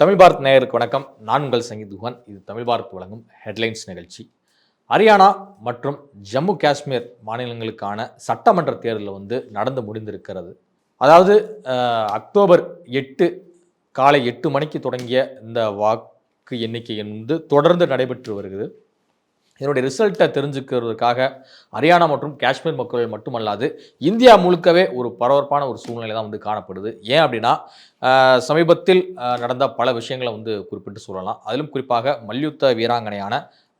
தமிழ் பாரத் நேயருக்கு வணக்கம். நான் உங்கள் சங்கீத் குஹன். இது தமிழ் பாரத் வழங்கும் ஹெட்லைன்ஸ் நிகழ்ச்சி. ஹரியானா மற்றும் ஜம்மு காஷ்மீர் மாநிலங்களுக்கான சட்டமன்ற தேர்தல் வந்து நடந்து முடிந்திருக்கிறது. அதாவது அக்டோபர் எட்டு காலை எட்டு மணிக்கு தொடங்கிய இந்த வாக்கு எண்ணிக்கை வந்து தொடர்ந்து நடைபெற்று வருகிறது. இதனுடைய ரிசல்ட்டை தெரிஞ்சுக்கிறதுக்காக ஹரியானா மற்றும் காஷ்மீர் மக்கள் மட்டுமல்லாது இந்தியா முழுக்கவே ஒரு பரபரப்பான ஒரு சூழ்நிலை தான் வந்து காணப்படுது. ஏன் அப்படின்னா சமீபத்தில் நடந்த பல விஷயங்களை வந்து குறிப்பிட்டு சொல்லலாம். அதிலும் குறிப்பாக மல்யுத்த வீராங்கனையான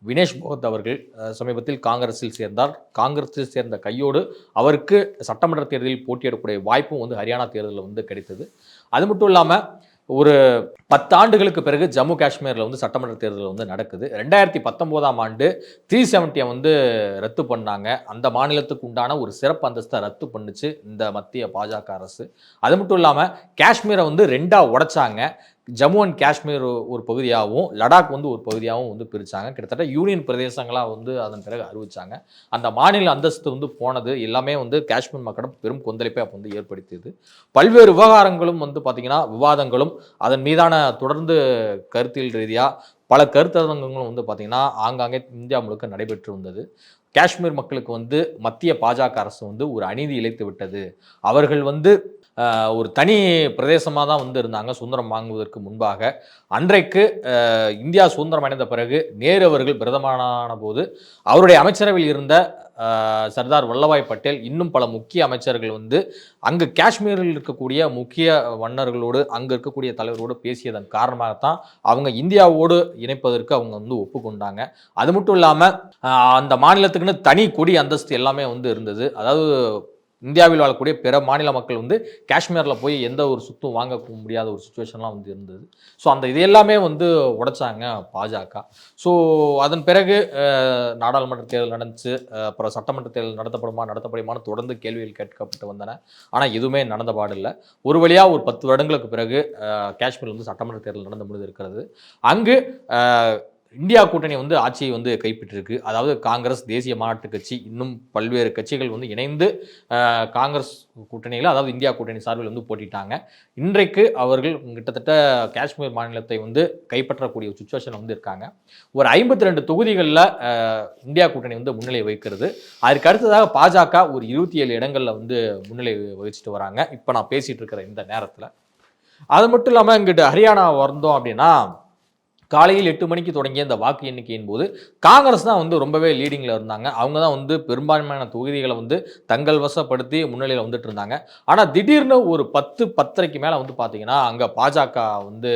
வினேஷ் போகத் அவர்கள் சமீபத்தில் காங்கிரஸில் சேர்ந்தார். காங்கிரஸில் சேர்ந்த கையோடு அவருக்கு சட்டமன்ற தேர்தலில் போட்டியிடக்கூடிய வாய்ப்பும் வந்து ஹரியானா தேர்தலில் வந்து கிடைத்தது. அது மட்டும் இல்லாமல் ஒரு பத்தாண்டுகளுக்கு பிறகு ஜம்மு காஷ்மீரில் வந்து சட்டமன்ற தேர்தல் வந்து நடக்குது. ரெண்டாயிரத்தி பத்தொம்போதாம் ஆண்டு த்ரீ செவன்ட்டியை வந்து ரத்து பண்ணாங்க. அந்த மாநிலத்துக்கு உண்டான ஒரு சிறப்பு அந்தஸ்தை ரத்து பண்ணுச்சு இந்த மத்திய பாஜக அரசு. அது மட்டும் இல்லாமல் காஷ்மீரை வந்து ரெண்டாக உடைச்சாங்க. ஜம்மு அண்ட் காஷ்மீர் ஒரு பகுதியாகவும் லடாக் வந்து ஒரு பகுதியாகவும் வந்து பிரித்தாங்க கிட்டத்தட்ட யூனியன் பிரதேசங்களாக வந்து அதன் பிறகு அறிவித்தாங்க அந்த மாநில அந்தஸ்து வந்து போனது எல்லாமே வந்து காஷ்மீர் மக்களிடம் பெரும் கொந்தளிப்பை அப்போ வந்து ஏற்படுத்தியது. பல்வேறு விவகாரங்களும் வந்து பார்த்திங்கன்னா விவாதங்களும் அதன் மீதான தொடர்ந்து கருத்தியல் ரீதியாக பல கருத்தரங்கங்களும் வந்து பார்த்திங்கன்னா ஆங்காங்கே இந்தியா முழுக்க நடைபெற்று வந்தது. காஷ்மீர் மக்களுக்கு வந்து மத்திய பாஜக அரசு வந்து ஒரு அநீதி இழைத்து விட்டது. அவர்கள் வந்து ஒரு தனி பிரதேசமாக தான் வந்து இருந்தாங்க சுதந்திரம் வாங்குவதற்கு முன்பாக. அன்றைக்கு இந்தியா சுதந்திரம் அடைந்த பிறகு நேரு அவர்கள் பிரதமரான போது அவருடைய அமைச்சரவையில் இருந்த சர்தார் வல்லபாய் பட்டேல் இன்னும் பல முக்கிய அமைச்சர்கள் வந்து அங்கு காஷ்மீரில் இருக்கக்கூடிய முக்கிய மன்னர்களோடு அங்கே இருக்கக்கூடிய தலைவரோடு பேசியதன் காரணமாகத்தான் அவங்க இந்தியாவோடு இணைப்பதற்கு அவங்க வந்து ஒப்புக்கொண்டாங்க. அது மட்டும் இல்லாமல் அந்த மாநிலத்துக்குன்னு தனி கொடி அந்தஸ்து எல்லாமே வந்து இருந்தது. அதாவது இந்தியாவில் வாழக்கூடிய பிற மாநில மக்கள் வந்து காஷ்மீரில் போய் எந்த ஒரு சுத்தும் வாங்க முடியாத ஒரு சுச்சுவேஷன்லாம் வந்து இருந்தது. ஸோ அந்த இது எல்லாமே வந்து உடைச்சாங்க பாஜக. ஸோ அதன் பிறகு நாடாளுமன்ற தேர்தல் நடந்துச்சு. அப்புறம் சட்டமன்ற தேர்தல் நடத்தப்படுமா நடத்தப்படுமான்னு தொடர்ந்து கேள்விகள் கேட்கப்பட்டு வந்தன. ஆனால் எதுவுமே நடந்த பாடில்லை ஒரு வழியாக ஒரு பத்து வருடங்களுக்கு பிறகு காஷ்மீர் வந்து சட்டமன்ற தேர்தல் நடந்து முடிந்திருக்கிறது. அங்கு இந்தியா கூட்டணி வந்து ஆட்சியை வந்து கைப்பற்றிருக்கு. அதாவது காங்கிரஸ் தேசிய மாநாட்டு கட்சி இன்னும் பல்வேறு கட்சிகள் வந்து இணைந்து காங்கிரஸ் கூட்டணியில் அதாவது இந்தியா கூட்டணி சார்பில் வந்து போட்டிட்டாங்க. இன்றைக்கு அவர்கள் கிட்டத்தட்ட காஷ்மீர் மாநிலத்தை வந்து கைப்பற்றக்கூடிய சுச்சுவேஷன் வந்து இருக்காங்க. ஒரு ஐம்பத்தி ரெண்டு தொகுதிகளில் இந்தியா கூட்டணி வந்து முன்னிலை வகிக்கிறது. அதற்கு அடுத்ததாக பாஜக ஒரு இருபத்தி ஏழு இடங்களில் வந்து முன்னிலை வகிச்சிட்டு வராங்க. இப்போ நான் பேசிகிட்டு இருக்கிற இந்த நேரத்தில். அது மட்டும் இல்லாமல் இங்கிட்டு ஹரியானா வந்தோம் அப்படின்னா காலையில் எட்டு மணிக்கு தொடங்கிய இந்த வாக்கு எண்ணிக்கையின் போது காங்கிரஸ் தான் வந்து ரொம்பவே லீடிங்கில் இருந்தாங்க. அவங்க தான் வந்து பெரும்பான்மையான தொகுதிகளை வந்து தங்கள் வசப்படுத்தி முன்னிலையில் வந்துட்டு இருந்தாங்க. ஆனால் திடீர்னு ஒரு பத்து பத்தரைக்கு மேலே வந்து பார்த்தீங்கன்னா அங்கே பாஜக வந்து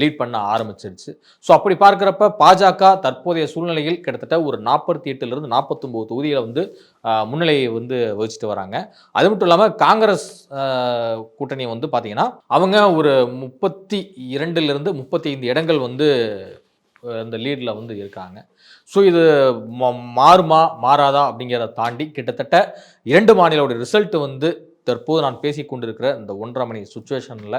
லீட் பண்ண ஆரம்பிச்சிருச்சு. ஸோ அப்படி பார்க்குறப்ப பாஜக தற்போதைய சூழ்நிலையில் கிட்டத்தட்ட ஒரு நாற்பத்தி எட்டுலேருந்து நாற்பத்தொம்போது தொகுதிகளை வந்து முன்னிலையை வந்து வகிச்சிட்டு வராங்க. அது மட்டும் இல்லாமல் காங்கிரஸ் கூட்டணி வந்து பார்த்தீங்கன்னா அவங்க ஒரு முப்பத்தி இரண்டுலேருந்து முப்பத்தி ஐந்து இடங்கள் வந்து அந்த இந்த லீடில் வந்து இருக்காங்க. ஸோ இது ம- மாறுமா மாறாதா அப்படிங்கிறத தாண்டி கிட்டத்தட்ட இரண்டு மாநிலோட ரிசல்ட் வந்து தற்போது நான் பேசி கொண்டிருக்கிற இந்த ஒன்றரை மணி சுச்சுவேஷனில்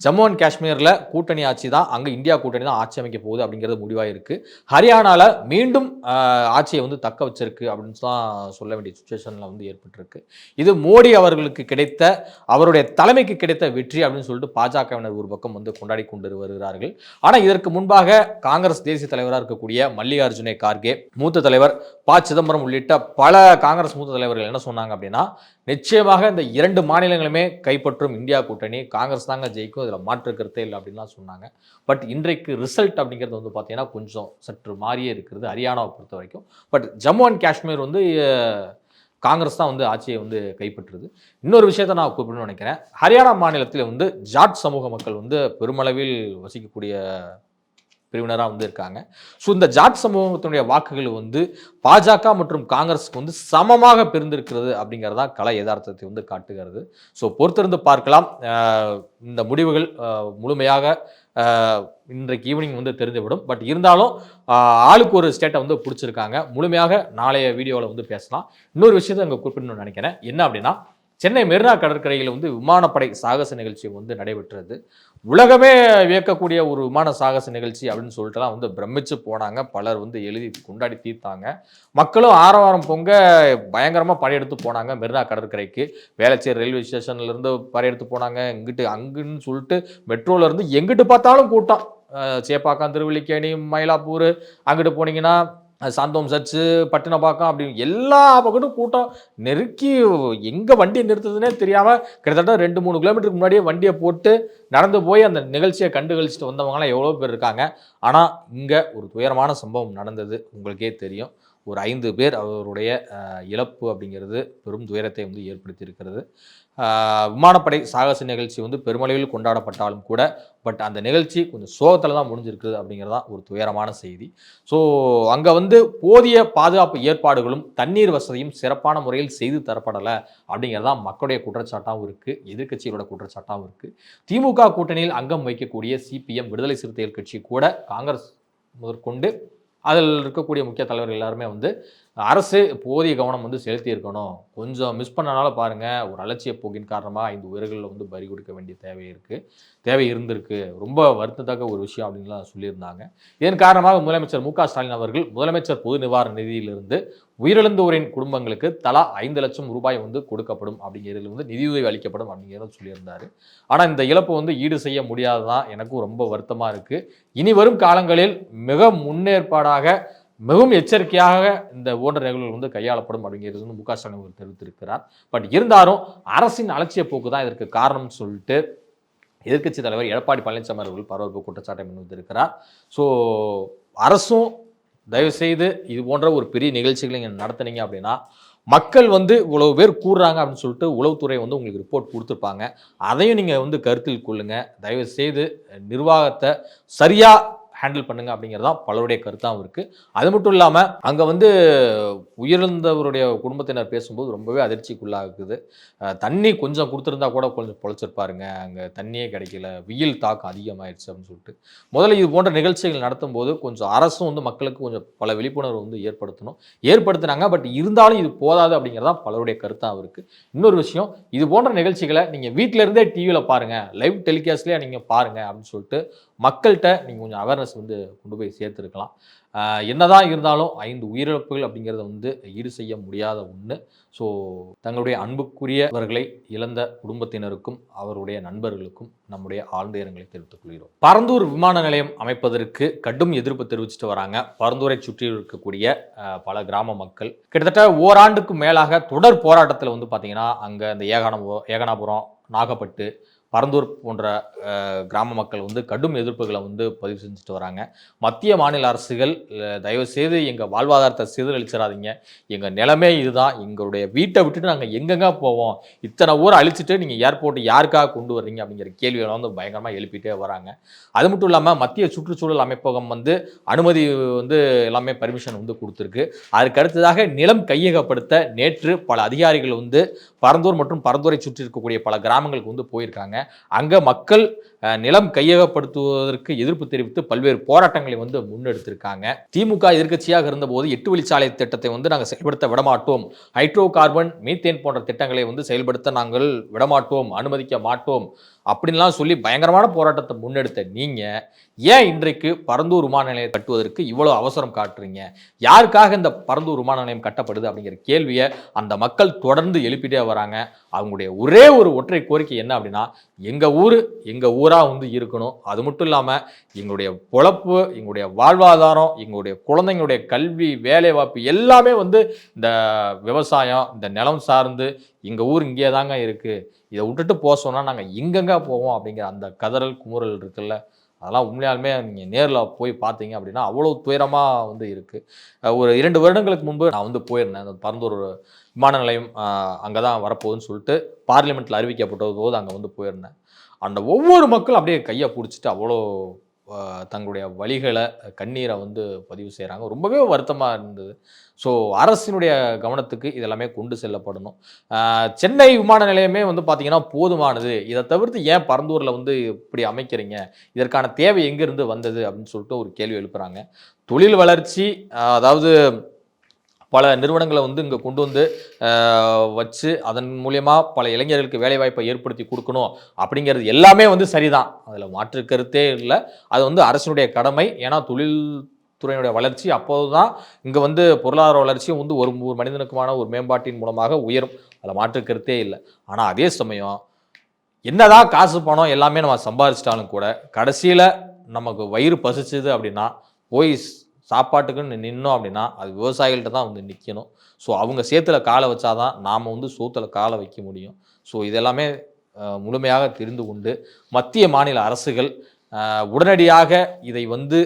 ஜம்மு அண்ட் காஷ்மீரில் கூட்டணி ஆட்சி தான் அங்கே இந்தியா கூட்டணி தான் ஆட்சி அமைக்க போகுது அப்படிங்கிறது முடிவாக இருக்குது ஹரியானாவில் மீண்டும் ஆட்சியை வந்து தக்க வச்சிருக்கு அப்படின்னு தான் சொல்ல வேண்டிய சுச்சுவேஷனில் வந்து ஏற்பட்டிருக்கு. இது மோடி அவர்களுக்கு கிடைத்த அவருடைய தலைமைக்கு கிடைத்த வெற்றி அப்படின்னு சொல்லிட்டு பாஜகவினர் ஒரு பக்கம் வந்து கொண்டாடி கொண்டு வருகிறார்கள். ஆனால் இதற்கு முன்பாக காங்கிரஸ் தேசிய தலைவராக இருக்கக்கூடிய மல்லிகார்ஜுனே கார்கே மூத்த தலைவர் ப. சிதம்பரம் உள்ளிட்ட பல காங்கிரஸ் மூத்த தலைவர்கள் என்ன சொன்னாங்க அப்படின்னா நிச்சயமாக இந்த இரண்டு மாநிலங்களுமே கைப்பற்றும் இந்தியா கூட்டணி காங்கிரஸ் தாங்க ஜெயிக்கும் இதில் மாற்று கருத்தே இல்லை அப்படின்லாம் சொன்னாங்க. பட் இன்றைக்கு ரிசல்ட் அப்படிங்கிறது வந்து பார்த்தீங்கன்னா கொஞ்சம் சற்று மாறியே இருக்கிறது ஹரியானாவை பொறுத்த வரைக்கும். பட் ஜம்மு அண்ட் காஷ்மீர் வந்து காங்கிரஸ் தான் வந்து ஆட்சியை வந்து கைப்பற்றுது. இன்னொரு விஷயத்தை நான் குறிப்பிடணும்னு நினைக்கிறேன். ஹரியானா மாநிலத்தில் வந்து ஜாட் சமூக மக்கள் வந்து பெருமளவில் வசிக்கக்கூடிய பிரிவினராக வந்து இருக்காங்க. ஸோ இந்த ஜாட் சமூகத்தினுடைய வாக்குகள் வந்து பாஜக மற்றும் காங்கிரஸுக்கு வந்து சமமாக பிரிந்திருக்கிறது தான் கலை யதார்த்தத்தை வந்து காட்டுகிறது. ஸோ பொறுத்திருந்து பார்க்கலாம். இந்த முடிவுகள் முழுமையாக இன்றைக்கு ஈவினிங் வந்து தெரிந்துவிடும். பட் இருந்தாலும் ஆளுக்கு ஒரு ஸ்டேட்டை வந்து பிடிச்சிருக்காங்க. முழுமையாக நாளைய வீடியோவில் வந்து பேசலாம். இன்னொரு விஷயத்தை அங்கே குறிப்பிடணும்னு நினைக்கிறேன். என்ன அப்படின்னா சென்னை மெரினா கடற்கரையில் வந்து விமானப்படை சாகச நிகழ்ச்சி வந்து நடைபெற்றது. உலகமே வியக்கக்கூடிய ஒரு விமான சாகச நிகழ்ச்சி அப்படின்னு சொல்லிட்டுலாம் வந்து பிரமிச்சு போனாங்க. பலர் வந்து எழுதி கொண்டாடி தீர்த்தாங்க. மக்களும் ஆரவாரம் பொங்க பயங்கரமாக படையெடுத்து போனாங்க மெரினா கடற்கரைக்கு. வேளச்சேரி ரயில்வே ஸ்டேஷன்லேருந்து படையெடுத்து போனாங்க. இங்கிட்டு அங்குன்னு சொல்லிட்டு மெட்ரோலேருந்து எங்கிட்டு பார்த்தாலும் கூட்டம். சேப்பாக்கம் திருவள்ளிக்கேணி மயிலாப்பூர் அங்கிட்டு போனீங்கன்னா சாந்தோம் சர்ச்சு பட்டினப்பாக்கம் அப்படி எல்லா பக்கமும் கூட்டம் நெருக்கி எங்கே வண்டியை நிறுத்துதுன்னே தெரியாமல் கிட்டத்தட்ட ரெண்டு மூணு கிலோமீட்டருக்கு முன்னாடியே வண்டியை போட்டு நடந்து போய் அந்த நிகழ்ச்சியை கண்டு கழிச்சிட்டு வந்தவங்களாம் எவ்வளோ பேர் இருக்காங்க. ஆனால் இங்கே ஒரு துயரமான சம்பவம் நடந்தது. உங்களுக்கே தெரியும். ஒரு ஐந்து பேர் அவருடைய இழப்பு அப்படிங்கிறது பெரும் துயரத்தை வந்து ஏற்படுத்தியிருக்கிறது. விமானப்படை சாகச நிகழ்ச்சி வந்து பெருமளவில் கொண்டாடப்பட்டாலும் கூட பட் அந்த நிகழ்ச்சி கொஞ்சம் சோகத்தில் தான் முடிஞ்சிருக்குது அப்படிங்கிறதான் ஒரு துயரமான செய்தி. ஸோ அங்கே வந்து போதிய பாதுகாப்பு ஏற்பாடுகளும் தண்ணீர் வசதியும் சிறப்பான முறையில் செய்து தரப்படலை அப்படிங்கிறதான் மக்களுடைய குற்றச்சாட்டாகவும் இருக்குது எதிர்கட்சிகளோட குற்றச்சாட்டாகவும் இருக்குது திமுக கூட்டணியில் அங்கம் வைக்கக்கூடிய சிபிஎம் விடுதலை சிறுத்தைகள் கட்சி கூட காங்கிரஸ் முதற்கொண்டு அதில் இருக்கக்கூடிய முக்கிய தலைவர்கள் எல்லாருமே வந்து அரசு போதிய கவனம் வந்து செலுத்தி இருக்கணும் கொஞ்சம் மிஸ் பண்ணனால பாருங்கள் ஒரு அலட்சிய போக்கின் காரணமாக ஐந்து உயிர்களில் வந்து பறி கொடுக்க வேண்டிய தேவை இருக்குது தேவை இருந்திருக்கு. ரொம்ப வருத்தத்தக்க ஒரு விஷயம் அப்படின்லாம் சொல்லியிருந்தாங்க. இதன் காரணமாக முதலமைச்சர் மு க ஸ்டாலின் அவர்கள் முதலமைச்சர் பொது நிவாரண நிதியிலிருந்து உயிரிழந்தோரின் குடும்பங்களுக்கு தலா ஐந்து லட்சம் ரூபாய் வந்து கொடுக்கப்படும் அப்படிங்கிறதுல வந்து நிதியுதவி அளிக்கப்படும் அப்படிங்கிறத சொல்லியிருந்தார். ஆனால் இந்த இழப்பு வந்து ஈடு செய்ய முடியாததான் எனக்கும் ரொம்ப வருத்தமாக இருக்குது இனி வரும் காலங்களில் மிக முன்னேற்பாடாக மிகவும் எச்சரிக்கையாக இந்த போன்ற நிகழ்வுகள் வந்து கையாளப்படும் அப்படிங்கிறது வந்து மு க ஸ்டாலின் தெரிவித்திருக்கிறார். பட் இருந்தாலும் அரசின் அலட்சிய போக்கு தான் இதற்கு காரணம்னு சொல்லிட்டு எதிர்க்கட்சி தலைவர் எடப்பாடி பழனிசாமி அவர்கள் பரவப்பு குற்றச்சாட்டை முன்வைத்திருக்கிறார். ஸோ அரசும் தயவுசெய்து இது போன்ற ஒரு பெரிய நிகழ்ச்சிகளை நீங்கள் நடத்துனீங்க அப்படின்னா மக்கள் வந்து இவ்வளோ பேர் கூடுறாங்க அப்படின்னு சொல்லிட்டு உளவுத்துறை வந்து உங்களுக்கு ரிப்போர்ட் கொடுத்துருப்பாங்க. அதையும் நீங்கள் வந்து கருத்தில் கொள்ளுங்கள் தயவுசெய்து நிர்வாகத்தை சரியாக ஹேண்டில் பண்ணுங்க அப்படிங்கிறதான் பலருடைய கருத்தாகவும் இருக்குது அது மட்டும் இல்லாமல் அங்கே வந்து உயிரிழந்தவருடைய குடும்பத்தினர் பேசும்போது ரொம்பவே அதிர்ச்சிக்குள்ளாகுது. தண்ணி கொஞ்சம் கொடுத்துருந்தா கூட கொஞ்சம் பொழைச்சிருப்பாருங்க. அங்கே தண்ணியே கிடைக்கல. வெயில் தாக்கம் அதிகமாயிடுச்சு அப்படின்னு சொல்லிட்டு. முதல்ல இது போன்ற நிகழ்ச்சிகள் நடத்தும் போது கொஞ்சம் அரசும் வந்து மக்களுக்கு கொஞ்சம் பல விழிப்புணர்வு வந்து ஏற்படுத்தணும். ஏற்படுத்தினாங்க. பட் இருந்தாலும் இது போதாது அப்படிங்கிறதான் பலருடைய கருத்தாகவும் இருக்குது இன்னொரு விஷயம் இது போன்ற நிகழ்ச்சிகளை நீங்கள் வீட்டிலேருந்தே டிவியில் பாருங்கள் லைவ் டெலிகாஸ்ட்லேயே நீங்கள் பாருங்கள் அப்படின்னு சொல்லிட்டு மக்கள்கிட்ட நீங்கள் கொஞ்சம் அவேர்னஸ் வந்து கொண்டு போய் சேர்த்துருக்கலாம். என்னதான் இருந்தாலும் ஐந்து உயிரிழப்புகள் அப்படிங்கிறத வந்து ஈடு செய்ய முடியாத ஒன்று ஸோ தங்களுடைய அன்புக்குரியவர்களை இழந்த குடும்பத்தினருக்கும் அவருடைய நண்பர்களுக்கும் நம்முடைய ஆழ்ந்த இரங்கலை தெரிவித்துக் கொள்கிறோம். பரந்தூர் விமான நிலையம் அமைப்பதற்கு கடும் எதிர்ப்பு தெரிவிச்சுட்டு வராங்க. பரந்தூரை சுற்றி இருக்கக்கூடிய பல கிராம மக்கள். கிட்டத்தட்ட ஓராண்டுக்கு மேலாக தொடர் போராட்டத்தில் வந்து பார்த்தீங்கன்னா அங்கே இந்த ஏகானபுரம் ஏகனாபுரம் நாகப்பட்டு பரந்தூர் போன்ற கிராம மக்கள் வந்து கடும் எதிர்ப்புகளை வந்து பதிவு செஞ்சுட்டு வராங்க. மத்திய மாநில அரசுகள் தயவுசெய்து தயவு செய்து எங்கள் வாழ்வாதாரத்தை சீரழிச்சிடாதீங்க எங்கள் நிலமே இதுதான். எங்களுடைய வீட்டை விட்டுட்டு நாங்கள் எங்கெங்க போவோம்? இத்தனை ஊரை அழிச்சிட்டு நீங்கள் ஏர்போர்ட் யாருக்காக கொண்டு வர்றீங்க? அப்படிங்கிற கேள்விகளை வந்து பயங்கரமாக எழுப்பிட்டே வராங்க. அது மட்டும் இல்லாமல் மத்திய சுற்றுச்சூழல் அமைப்பகம் வந்து அனுமதி வந்து எல்லாமே பர்மிஷன் வந்து கொடுத்துருக்கு. அதுக்கு அடுத்ததாக நிலம் கையகப்படுத்த நேற்று பல அதிகாரிகள் வந்து பரந்தூர் மற்றும் பரந்தூரை சுற்றி இருக்கக்கூடிய பல கிராமங்களுக்கு வந்து போயிருக்காங்க. அங்கே மக்கள் நிலம் கையகப்படுத்துவதற்கு எதிர்ப்பு தெரிவித்து பல்வேறு போராட்டங்களை வந்து முன்னெடுத்திருக்காங்க. திமுக எதிர்க்கட்சியாக இருந்தபோது எட்டு வழிச்சாலை திட்டத்தை வந்து நாங்கள் செயல்படுத்த விடமாட்டோம். ஹைட்ரோ கார்பன் மீத்தேன் போன்ற திட்டங்களை வந்து செயல்படுத்த நாங்கள் விடமாட்டோம் அனுமதிக்க மாட்டோம். அப்படின்லாம் சொல்லி பயங்கரமான போராட்டத்தை முன்னெடுத்த நீங்கள் ஏன் இன்றைக்கு பரந்தூர் விமான நிலையம் கட்டுவதற்கு இவ்வளோ அவசரம் காட்டுறீங்க? யாருக்காக இந்த பரந்தூர் விமான நிலையம் கட்டப்படுது அப்படிங்கிற கேள்வியை அந்த மக்கள் தொடர்ந்து எழுப்பிட்டே வராங்க. அவங்களுடைய ஒரே ஒரு ஒற்றை கோரிக்கை என்ன அப்படின்னா எங்கள் ஊர் எங்கள் ஊர் வந்து இருக்கணும். அது மட்டும் இல்லாமல் எங்களுடைய பொழப்பு எங்களுடைய வாழ்வாதாரம் எங்களுடைய குழந்தைங்களுடைய கல்வி வேலைவாய்ப்பு எல்லாமே வந்து இந்த விவசாயம் இந்த நிலம் சார்ந்து எங்கள் ஊர் இங்கே தாங்க இருக்குது இதை விட்டுட்டு போக சொன்னால் நாங்கள் எங்கெங்க போவோம் அப்படிங்கிற அந்த கதறல் குமுறல் இருக்குல்ல அதெல்லாம் உண்மையாலுமே நீங்கள் நேரில் போய் பார்த்தீங்க அப்படின்னா அவ்வளோ துயரமாக வந்து இருக்குது ஒரு இரண்டு வருடங்களுக்கு முன்பு நான் வந்து போயிருந்தேன். அந்த பரந்தூர் விமான நிலையம் அங்கே தான் வரப்போகுதுன்னு சொல்லிட்டு பார்லிமெண்ட்டில் அறிவிக்கப்பட்ட போது அங்கே வந்து போயிருந்தேன். அந்த ஒவ்வொரு மக்களும் அப்படியே கையை பிடிச்சிட்டு அவ்வளோ தங்களுடைய வழிகளை கண்ணீரை வந்து பதிவு செய்கிறாங்க ரொம்பவே வருத்தமாக இருந்தது. ஸோ அரசினுடைய கவனத்துக்கு இதெல்லாமே கொண்டு செல்லப்படணும். சென்னை விமான நிலையமே வந்து பார்த்திங்கன்னா போதுமானது. இதை தவிர்த்து ஏன் பரந்தூரில் வந்து இப்படி அமைக்கிறீங்க? இதற்கான தேவை எங்கேருந்து வந்தது? அப்படின்னு சொல்லிட்டு ஒரு கேள்வி எழுப்புகிறாங்க தொழில் வளர்ச்சி அதாவது பல நிறுவனங்களை வந்து இங்கே கொண்டு வந்து வச்சு அதன் மூலியமா பல இளைஞர்களுக்கு வேலைவாய்ப்பை ஏற்படுத்தி கொடுக்கணும் அப்படிங்கிறது எல்லாமே வந்து சரிதான். அதில் மாற்று கருத்தே இல்லை. அது வந்து அரசினுடைய கடமை. ஏன்னா தொழில் துறையினுடைய வளர்ச்சி அப்போது தான் இங்கே வந்து பொருளாதார வளர்ச்சியும் வந்து ஒரு ஒரு மனிதனுக்குமான ஒரு மேம்பாட்டின் மூலமாக உயரும். அதில் மாற்று கருத்தே இல்லை. ஆனால் அதே சமயம் என்னதான் காசு பணம் எல்லாமே நம்ம சம்பாதிச்சிட்டாலும் கூட கடைசியில் நமக்கு வயிறு பசிச்சுது அப்படின்னா போய் சாப்பாட்டுக்குன்னு நின்னோம் அப்படின்னா அது விவசாயிகள்கிட்ட தான் வந்து நிற்கணும் ஸோ அவங்க சேத்துல காலை வச்சாதான் நாம் வந்து சோத்துல காலை வைக்க முடியும். ஸோ இதெல்லாமே முழுமையாக தெரிந்து கொண்டு மத்திய மாநில அரசுகள் உடனடியாக இதை வந்து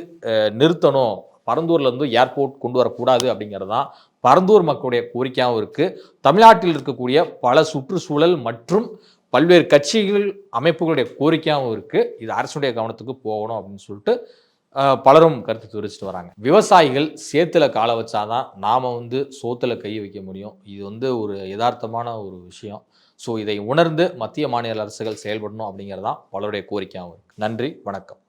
நிறுத்தணும். பரந்தூர்லேருந்து ஏர்போர்ட் கொண்டு வரக்கூடாது அப்படிங்கிறது தான் பரந்தூர் மக்களுடைய கோரிக்கையாகவும் இருக்குது தமிழ்நாட்டில் இருக்கக்கூடிய பல சுற்றுச்சூழல் மற்றும் பல்வேறு கட்சிகள் அமைப்புகளுடைய கோரிக்கையாகவும் இருக்குது இது அரசுடைய கவனத்துக்கு போகணும் அப்படின்னு சொல்லிட்டு பலரும் கருத்து தெரிவிச்சிட்டு வராங்க. விவசாயிகள் சேத்துல காலை வச்சாதான் நாம வந்து சோத்துல கை வைக்க முடியும். இது வந்து ஒரு யதார்த்தமான ஒரு விஷயம். ஸோ இதை உணர்ந்து மத்திய மாநில அரசுகள் செயல்படணும் அப்படிங்கிறது தான் பலருடைய கோரிக்கையாகவும் இருக்கு. நன்றி வணக்கம்.